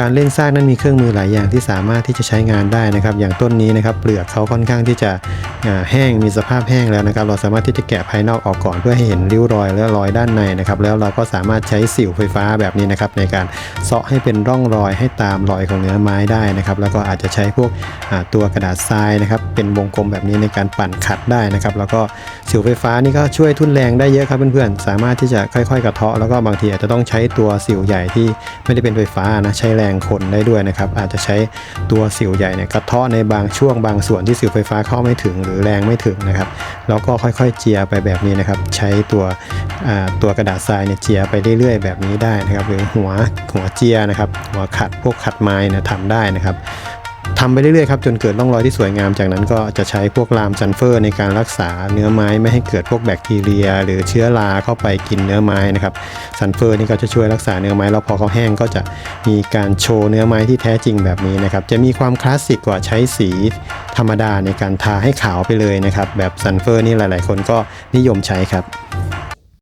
การเล่นซากนั้นมีเครื่องมือหลายอย่างที่สามารถที่จะใช้งานได้นะครับ อย่างต้นนี้นะครับเปลือกเขาค่อนข้างที่จะแห้งมีสภาพแห้งแล้วนะครับ เราสามารถที่จะแกะภายนอกออกก่อนเพื่อให้เห็นริ้วรอยและรอยด้านในนะครับ แล้วเราก็สามารถใช้สิวไฟฟ้าแบบนี้นะครับ ในการเซาะให้เป็นร่องรอยให้ตามรอยของเนื้อไม้ได้นะครับ แล้วก็อาจจะใช้พวกตัวกระดาษทรายนะครับ เป็นวงกลมแบบนี้ในการปั่นขัดได้นะครับ แล้วก็สิวไฟฟ้านี่ก็ช่วยทุ่นแรงได้เยอะครับเพื่อนๆสามารถที่จะค่อย ๆ กระเทาะแล้วก็บางทีอาจจะต้องใช้ตัวสิวใหญ่ที่ไม่ได้เป็นไฟฟ้านะใช้แรงคนได้ด้วยนะครับ อาจจะใช้ตัวสิวใหญ่เนี่ยกระเทาะในบางช่วงบางส่วนที่สิวไฟฟ้าเข้าไม่ถึงหรือแรงไม่ถึงนะครับแล้วก็ค่อยๆเจียไปแบบนี้นะครับ ใช้ตัวตัวกระดาษทรายเนี่ยเจียไปเรื่อยๆแบบนี้ได้นะครับ หรือหัวหัวเจียนะครับ หัวขัดพวกขัดไม้เนี่ยทำได้นะครับ ทำไปเรื่อยๆครับจนเกิดร่องรอยที่สวยงาม จากนั้นก็จะใช้พวกลามซัลเฟอร์ในการรักษาเนื้อไม้ไม่ให้เกิดพวกแบคทีเรีย หรือเชื้อราเข้าไปกินเนื้อไม้นะครับซัลเฟอร์นี่ก็จะช่วยรักษาเนื้อไม้แล้วพอเขาแห้งก็จะมีการโชว์เนื้อไม้ที่แท้จริงแบบนี้นะครับจะมีความคลาสสิกกว่าใช้สีธรรมดาในการทาให้ขาวไปเลยนะครับแบบซัลเฟอร์นี่หลาย ๆ คนก็นิยมใช้ครับ